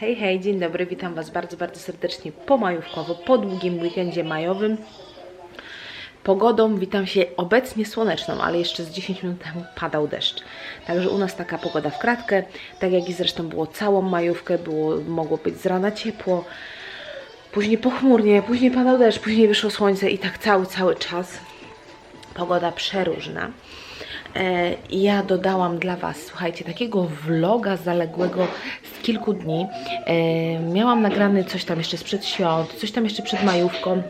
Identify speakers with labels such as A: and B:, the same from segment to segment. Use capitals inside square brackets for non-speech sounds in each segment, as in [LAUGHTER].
A: Hej, hej, dzień dobry, witam Was bardzo, bardzo serdecznie pomajówkowo, po długim weekendzie majowym. Pogodą witam się obecnie słoneczną, ale jeszcze z 10 minut temu padał deszcz. Także u nas taka pogoda w kratkę, tak jak i zresztą było całą majówkę, było, mogło być z rana ciepło, później pochmurnie, później padał deszcz, później wyszło słońce i tak cały, cały czas. Pogoda przeróżna. E, ja dodałam dla Was, słuchajcie, takiego vloga zaległego z kilku dni. E, miałam nagrany coś tam jeszcze sprzed świąt, coś tam jeszcze przed majówką.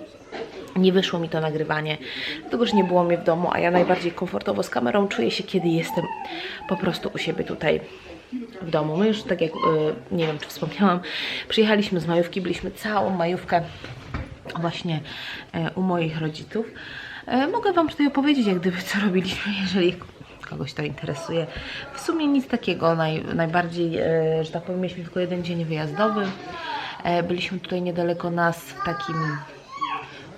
A: Nie wyszło mi to nagrywanie, dlatego że nie było mnie w domu, a ja najbardziej komfortowo z kamerą czuję się, kiedy jestem po prostu u siebie tutaj w domu. My już, tak jak, e, nie wiem czy wspomniałam, przyjechaliśmy z majówki, byliśmy całą majówkę właśnie u moich rodziców. Mogę Wam tutaj opowiedzieć, jak gdyby co robiliśmy, [LAUGHS] jeżeli kogoś to interesuje. W sumie nic takiego, naj, najbardziej, e, że tak powiem, mieliśmy tylko jeden dzień wyjazdowy. E, Byliśmy tutaj niedaleko nas w takim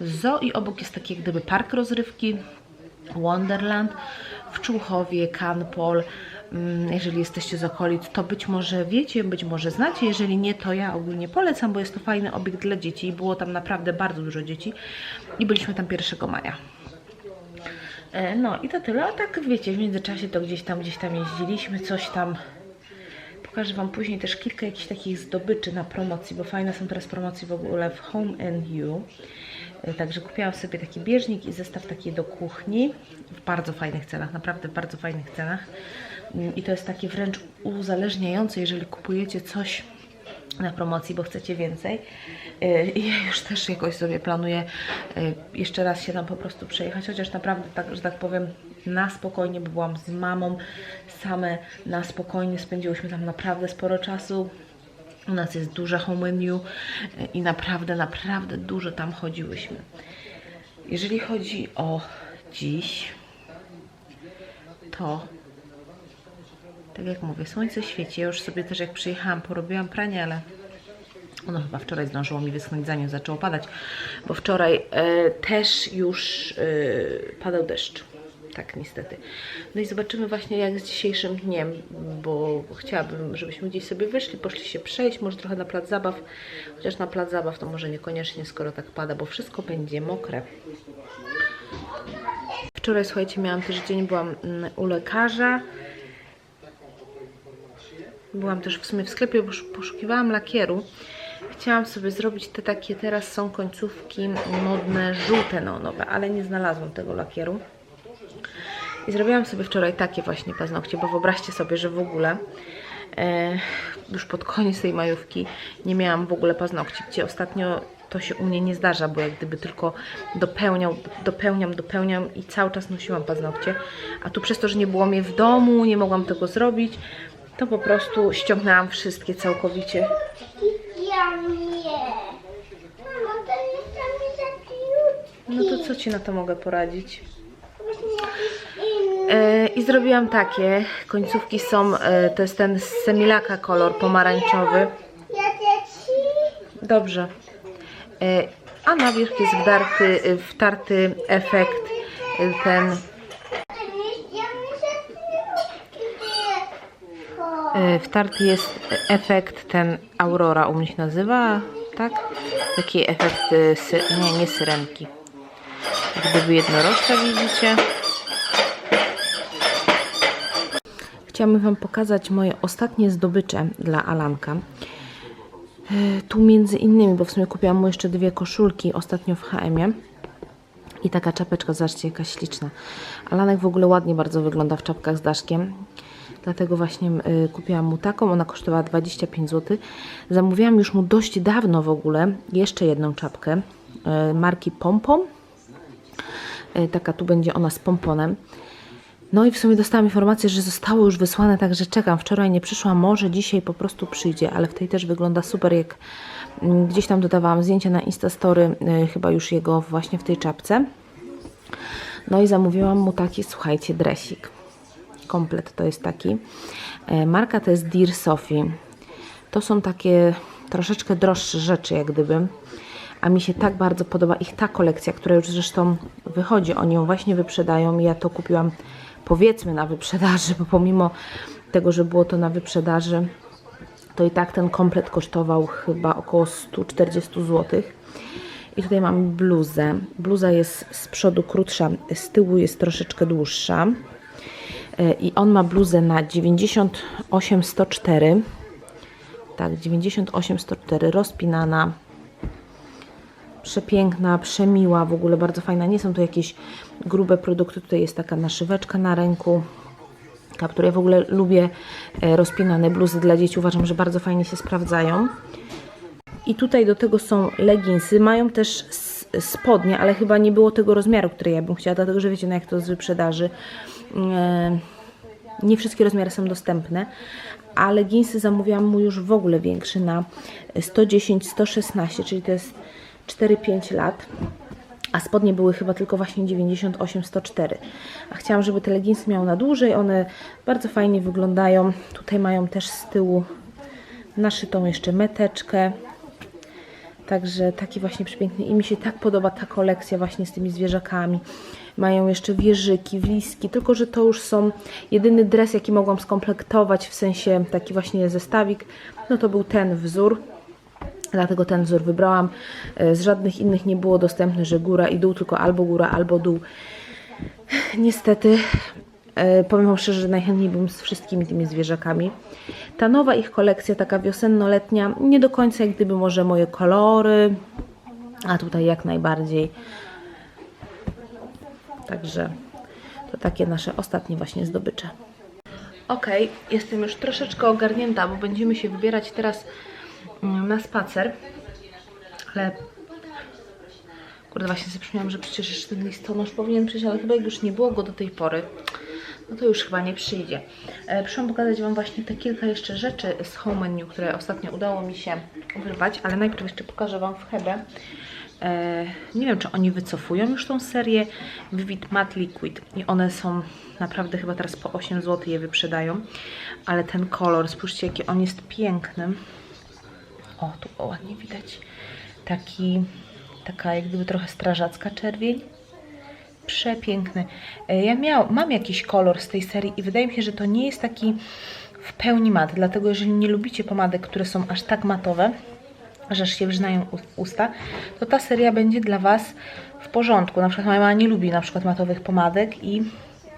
A: zoo i obok jest taki gdyby park rozrywki Wonderland w Człuchowie, Kanpol. Mm, Jeżeli jesteście z okolic, to być może wiecie, być może znacie. Jeżeli nie, to ja ogólnie polecam, bo jest to fajny obiekt dla dzieci i było tam naprawdę bardzo dużo dzieci i byliśmy tam 1 maja. E, No i to tyle, a tak wiecie, w międzyczasie to gdzieś tam, gdzieś tam jeździliśmy, coś tam. Pokażę Wam później też kilka jakichś takich zdobyczy na promocji, bo fajne są teraz promocje w ogóle w Home and You. E, Także kupiłam sobie taki bieżnik i zestaw taki do kuchni w bardzo fajnych cenach, naprawdę w bardzo fajnych cenach. Mm, I to jest takie wręcz uzależniające, jeżeli kupujecie coś na promocji, bo chcecie więcej. I ja już też jakoś sobie planuję yy, jeszcze raz się tam po prostu przejechać, chociaż naprawdę, tak, że tak powiem, na spokojnie, bo byłam z mamą, same na spokojnie spędziłyśmy tam naprawdę sporo czasu. U nas jest duże home menu yy, i naprawdę, naprawdę dużo tam chodziłyśmy. Jeżeli chodzi o dziś, to tak jak mówię, słońce świeci. Ja już sobie też jak przyjechałam, porobiłam pranie, ale ono chyba wczoraj zdążyło mi wyschnąć, zanim zaczęło padać, bo wczoraj e, też już e, padał deszcz. Tak, niestety. No i zobaczymy właśnie jak z dzisiejszym dniem, bo chciałabym, żebyśmy gdzieś sobie wyszli, poszli się przejść, może trochę na plac zabaw, chociaż na plac zabaw to może niekoniecznie, skoro tak pada, bo wszystko będzie mokre. Wczoraj, słuchajcie, miałam też dzień, byłam mm, u lekarza, Byłam też w sumie w sklepie, bo poszukiwałam lakieru. Chciałam sobie zrobić te takie, teraz są końcówki modne, żółte neonowe, ale nie znalazłam tego lakieru. I zrobiłam sobie wczoraj takie właśnie paznokcie, bo wyobraźcie sobie, że w ogóle e, już pod koniec tej majówki nie miałam w ogóle paznokci, gdzie ostatnio to się u mnie nie zdarza, bo jak gdyby tylko dopełniał, dopełniam, dopełniam i cały czas nosiłam paznokcie. A tu przez to, że nie było mnie w domu, nie mogłam tego zrobić, to po prostu ściągnęłam wszystkie całkowicie.
B: Ja nie. Mamo, to tam jest
A: No to co Ci na to mogę poradzić? E, I zrobiłam takie. Końcówki są, e, to jest ten semilaka kolor pomarańczowy. Dobrze. E, a na wierzch jest wdarty, wtarty efekt ten
B: To nie ja muszę
A: e, wtarty jest efekt ten Aurora u mnie się nazywa, tak? Taki efekt e, sy, nie, nie syrenki. Jak gdyby jednorożca widzicie. Chciałabym Wam pokazać moje ostatnie zdobycze dla Alanka. E, Tu między innymi, bo w sumie kupiłam mu jeszcze dwie koszulki ostatnio w H&M. I taka czapeczka, zobaczcie jaka śliczna. Alanek w ogóle ładnie bardzo wygląda w czapkach z daszkiem. Dlatego właśnie y, kupiłam mu taką, ona kosztowała 25 zł. Zamówiłam już mu dość dawno w ogóle jeszcze jedną czapkę y, marki Pompom. Y, taka tu będzie ona z pomponem. No i w sumie dostałam informację, że zostało już wysłane, także czekam. Wczoraj nie przyszła, może dzisiaj po prostu przyjdzie, ale w tej też wygląda super, jak gdzieś tam dodawałam zdjęcia na Instastory, chyba już jego właśnie w tej czapce. No i zamówiłam mu taki, słuchajcie, dresik. Komplet to jest taki. E, Marka to jest Dear Sophie. To są takie troszeczkę droższe rzeczy, jak gdyby. A mi się tak bardzo podoba ich ta kolekcja, która już zresztą wychodzi. Oni ją właśnie wyprzedają ja to kupiłam powiedzmy na wyprzedaży, bo pomimo tego, że było to na wyprzedaży, to i tak ten komplet kosztował chyba około 140 zł. I tutaj mamy bluzę. Bluza jest z przodu krótsza, z tyłu jest troszeczkę dłuższa. E, I on ma bluzę na 98 104. Tak, 98 104 rozpinana. Przepiękna, przemiła, w ogóle bardzo fajna. Nie są to jakieś grube produkty. Tutaj jest taka naszyweczka na ręku kaptur. Ja w ogóle lubię e, rozpinane bluzy dla dzieci. Uważam, że bardzo fajnie się sprawdzają. I tutaj do tego są leginsy. Mają też spodnie, ale chyba nie było tego rozmiaru, który ja bym chciała, dlatego że wiecie, no jak to z wyprzedaży. E, nie wszystkie rozmiary są dostępne, a leginsy zamówiłam mu już w ogóle większy na 110-116, czyli to jest 4-5 lat. A spodnie były chyba tylko właśnie 98-104. A chciałam, żeby te leginsy miał na dłużej. One bardzo fajnie wyglądają. Tutaj mają też z tyłu naszytą jeszcze meteczkę. Także taki właśnie przepiękny. I mi się tak podoba ta kolekcja właśnie z tymi zwierzakami. Mają jeszcze wieżyki, wliski, tylko że to już są jedyny dres, jaki mogłam skomplektować, w sensie taki właśnie zestawik. No to był ten wzór. Dlatego ten wzór wybrałam. E, Z żadnych innych nie było dostępne, że góra i dół, tylko albo góra, albo dół. Niestety, powiem Wam szczerze, że najchętniej bym z wszystkimi tymi zwierzakami. Ta nowa ich kolekcja, taka wiosenno-letnia, nie do końca jak gdyby może moje kolory, a tutaj jak najbardziej. Także to takie nasze ostatnie właśnie zdobycze. Ok, jestem już troszeczkę ogarnięta, bo będziemy się wybierać teraz mm, na spacer. Ale kurde, właśnie sobie przypomniałam, że przecież jeszcze ten listonosz powinien przyjść, ale chyba już nie było go do tej pory, no to już chyba nie przyjdzie. E, przyszłam pokazać Wam właśnie te kilka jeszcze rzeczy z home menu, które ostatnio udało mi się wyrwać, ale najpierw jeszcze pokażę Wam w Hebe. E, nie wiem, czy oni wycofują już tą serię Vivid Matte Liquid i one są naprawdę chyba teraz po 8 zł je wyprzedają, ale ten kolor, spójrzcie jaki on jest piękny. O, tu ładnie widać. Taki, taka jak gdyby trochę strażacka czerwień. Przepiękny. E, Ja miał, mam jakiś kolor z tej serii i wydaje mi się, że to nie jest taki w pełni mat, dlatego jeżeli nie lubicie pomadek, które są aż tak matowe, że się wrzynają usta, to ta seria będzie dla Was w porządku. Na przykład moja mama nie lubi na przykład matowych pomadek i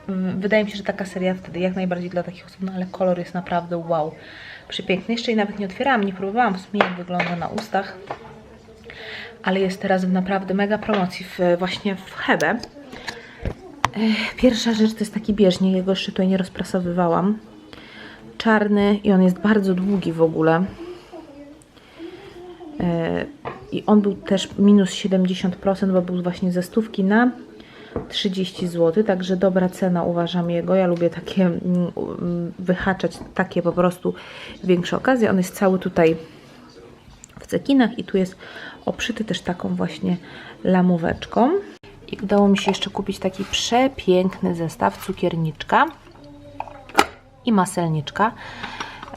A: mm, wydaje mi się, że taka seria wtedy jak najbardziej dla takich osób, no ale kolor jest naprawdę wow, przepiękny. Jeszcze jej nawet nie otwierałam, nie próbowałam w sumie jak wygląda na ustach, ale jest teraz w naprawdę mega promocji w, właśnie w Hebe. Ech, Pierwsza rzecz to jest taki bieżnik, jego jeszcze tutaj nie rozprasowywałam. Czarny i on jest bardzo długi w ogóle. E, I on był też minus 70%, bo był właśnie ze stówki na 30 zł, także dobra cena uważam jego. Ja lubię takie mm, mm, wyhaczać takie po prostu większe okazje. On jest cały tutaj w cekinach i tu jest obszyty też taką właśnie lamóweczką. I udało mi się jeszcze kupić taki przepiękny zestaw cukierniczka i maselniczka.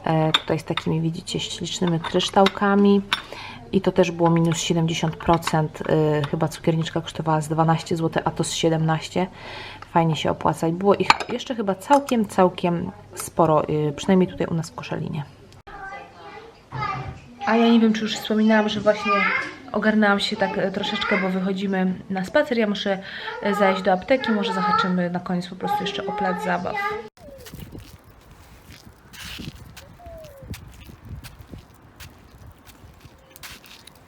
A: E, tutaj z takimi, widzicie, ślicznymi kryształkami. I to też było minus 70%. E, chyba cukierniczka kosztowała z 12 zł, a to z 17. Fajnie się opłaca. I było ich jeszcze chyba całkiem, całkiem sporo. e, przynajmniej tutaj u nas w Koszalinie. A ja nie wiem, czy już wspominałam, że właśnie ogarnęłam się tak e, troszeczkę, bo wychodzimy na spacer. Ja muszę e, zajść do apteki, może zahaczymy na koniec po prostu jeszcze o plac zabaw.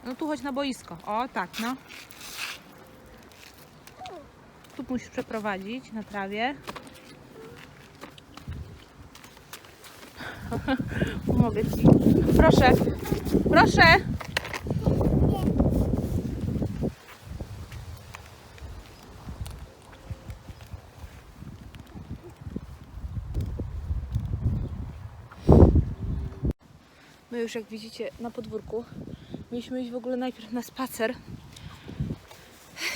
A: No tu chodź na boisko. O, tak, no. Tu musisz przeprowadzić na trawie. [LAUGHS] Pomogę ci. Proszę, proszę. Już jak widzicie na podwórku mieliśmy iść w ogóle najpierw na spacer.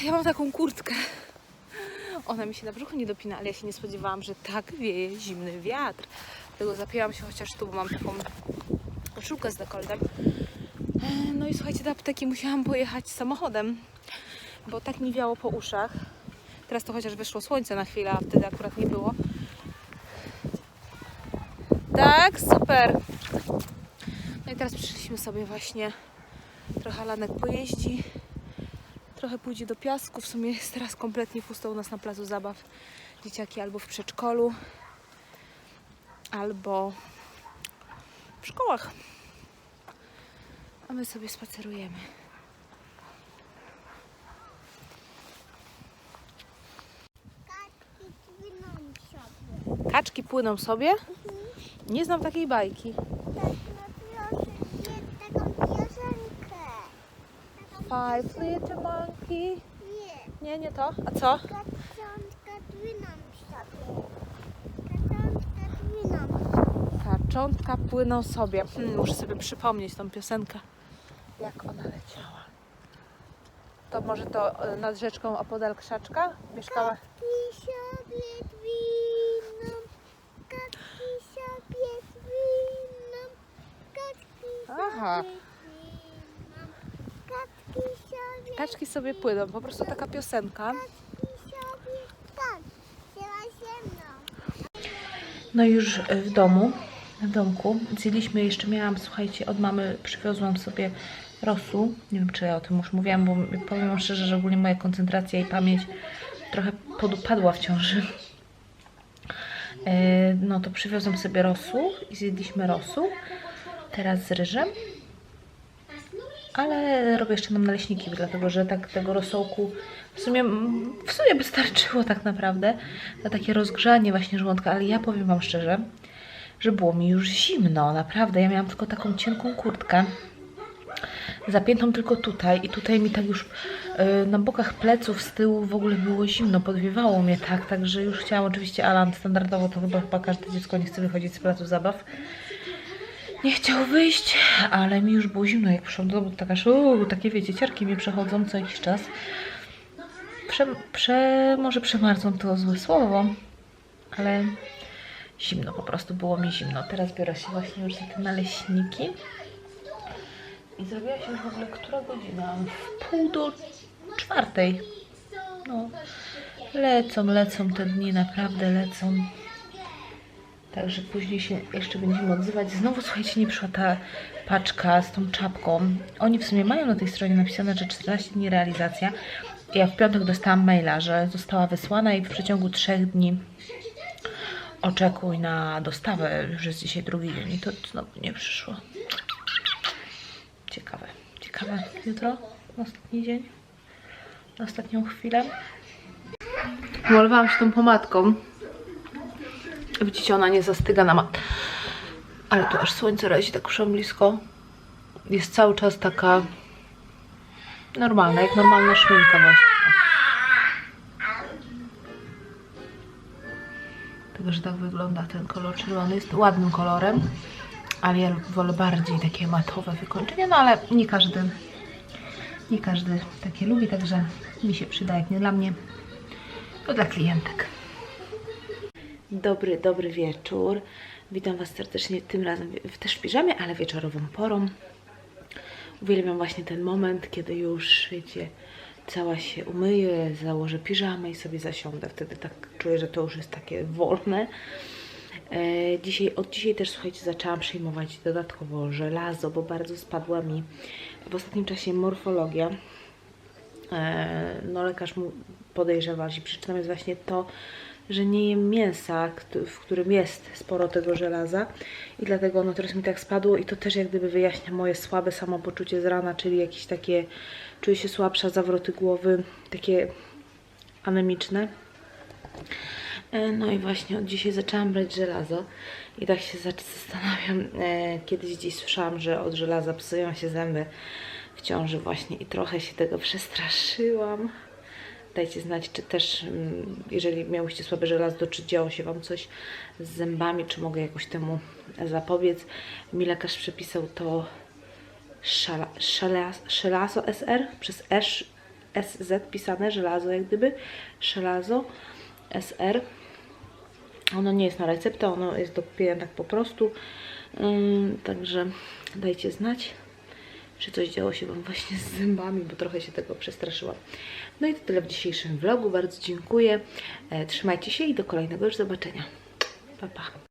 A: Ja mam taką kurtkę. Ona mi się na brzuchu nie dopina, ale ja się nie spodziewałam, że tak wieje zimny wiatr. Dlatego zapięłam się chociaż tu, bo mam taką koszulkę z dekoltem. E, No i słuchajcie, do apteki musiałam pojechać samochodem, bo tak mi wiało po uszach. Teraz to chociaż wyszło słońce na chwilę, a wtedy akurat nie było. Tak, super. Teraz przyszliśmy sobie właśnie trochę lanek pojeździ. Trochę pójdzie do piasku. W sumie jest teraz kompletnie pusto u nas na placu zabaw. Dzieciaki albo w przedszkolu, albo w szkołach. A my sobie spacerujemy.
B: Kaczki
A: płyną sobie? Nie znam takiej bajki.
B: Tak, no proszę, nie taką piosenkę. Taką
A: Five little monkey.
B: Nie,
A: Nie, nie to. A co?
B: kaczątka dźwigną sobie. Kaczątka
A: płyną sobie. Hmm, muszę sobie przypomnieć tą piosenkę. Jak ona leciała. To może to e, nad rzeczką opodal krzaczka mieszkała?
B: Sobie sobie
A: Aha.
B: sobie kaczki sobie,
A: Kaczki sobie płyną, po prostu taka piosenka. No już w domu, w domku, zjedliśmy, jeszcze miałam, słuchajcie, od mamy przywiozłam sobie rosół. Nie wiem, czy ja o tym już mówiłam, bo powiem wam szczerze, że ogólnie moja koncentracja i pamięć trochę podupadła w ciąży. E, No to przywiozłam sobie rosół i zjedliśmy rosół. Teraz z ryżem. Ale robię jeszcze nam naleśniki, dlatego że tak tego rosołku w sumie, w sumie by starczyło tak naprawdę na takie rozgrzanie właśnie żołądka, ale ja powiem Wam szczerze, że było mi już zimno, naprawdę. Ja miałam tylko taką cienką kurtkę, zapiętą tylko tutaj i tutaj mi tak już y, na bokach pleców z tyłu w ogóle było zimno, podwiewało mnie tak, także już chciałam oczywiście Alan standardowo, to chyba, chyba każde dziecko nie chce wychodzić z placu zabaw. Nie chciał wyjść, ale mi już było zimno, jak przyszłam do domu, tak aż uu, takie wiecie, ciarki mi przechodzą co jakiś czas. Prze, prze, może przemarzłam to złe słowo, ale zimno, po prostu było mi zimno. Teraz biorę się właśnie już za te naleśniki. I zrobiła się już w ogóle która godzina? W pół do czwartej. No, lecą, lecą te dni, naprawdę lecą. Także później się jeszcze będziemy odzywać. Znowu, słuchajcie, nie przyszła ta paczka z tą czapką. Oni w sumie mają na tej stronie napisane, że 14 dni realizacja. Ja w piątek dostałam maila, że została wysłana i w przeciągu 3 dni oczekuj na dostawę. Już jest dzisiaj drugi dzień i to znowu nie przyszło. Ciekawe. Ciekawe. Jutro? Ostatni dzień? Ostatnią chwilę? Malowałam się tą pomadką. Widzicie, ona nie zastyga na mat. Ale tu aż słońce razi tak blisko. Jest cały czas taka normalna, jak normalna szminka właśnie. Tylko, że tak wygląda ten kolor czerwony. Jest ładnym kolorem, ale ja wolę bardziej takie matowe wykończenie, no ale nie każdy nie każdy takie lubi, także mi się przyda, jak nie dla mnie, to dla klientek. Dobry, dobry wieczór. Witam Was serdecznie tym razem w- też w piżamie, ale wieczorową porą. Uwielbiam właśnie ten moment, kiedy już, wiecie, cała się umyję, założę piżamę i sobie zasiądę. Wtedy tak czuję, że to już jest takie wolne. E, Dzisiaj, od dzisiaj też, słuchajcie, zaczęłam przyjmować dodatkowo żelazo, bo bardzo spadła mi w ostatnim czasie morfologia. E, No lekarz mu podejrzewa, że przyczyną jest właśnie to, że nie jem mięsa, w którym jest sporo tego żelaza i dlatego ono teraz mi tak spadło i to też jak gdyby wyjaśnia moje słabe samopoczucie z rana, czyli jakieś takie, czuję się słabsza, zawroty głowy, takie anemiczne. E, No i właśnie od dzisiaj zaczęłam brać żelazo i tak się zastanawiam, e, kiedyś gdzieś słyszałam, że od żelaza psują się zęby w ciąży właśnie i trochę się tego przestraszyłam. Dajcie znać, czy też, mm, jeżeli miałyście słabe żelazo, czy działo się Wam coś z zębami, czy mogę jakoś temu zapobiec. Mi lekarz przepisał to szelazo SR, przez S, SZ pisane, żelazo jak gdyby, szelazo SR. Ono nie jest na receptę, ono jest do tak po prostu. Ym, także dajcie znać, czy coś działo się Wam właśnie z zębami, bo trochę się tego przestraszyłam. No i to tyle w dzisiejszym vlogu. Bardzo dziękuję. E, trzymajcie się i do kolejnego już zobaczenia. Pa, pa.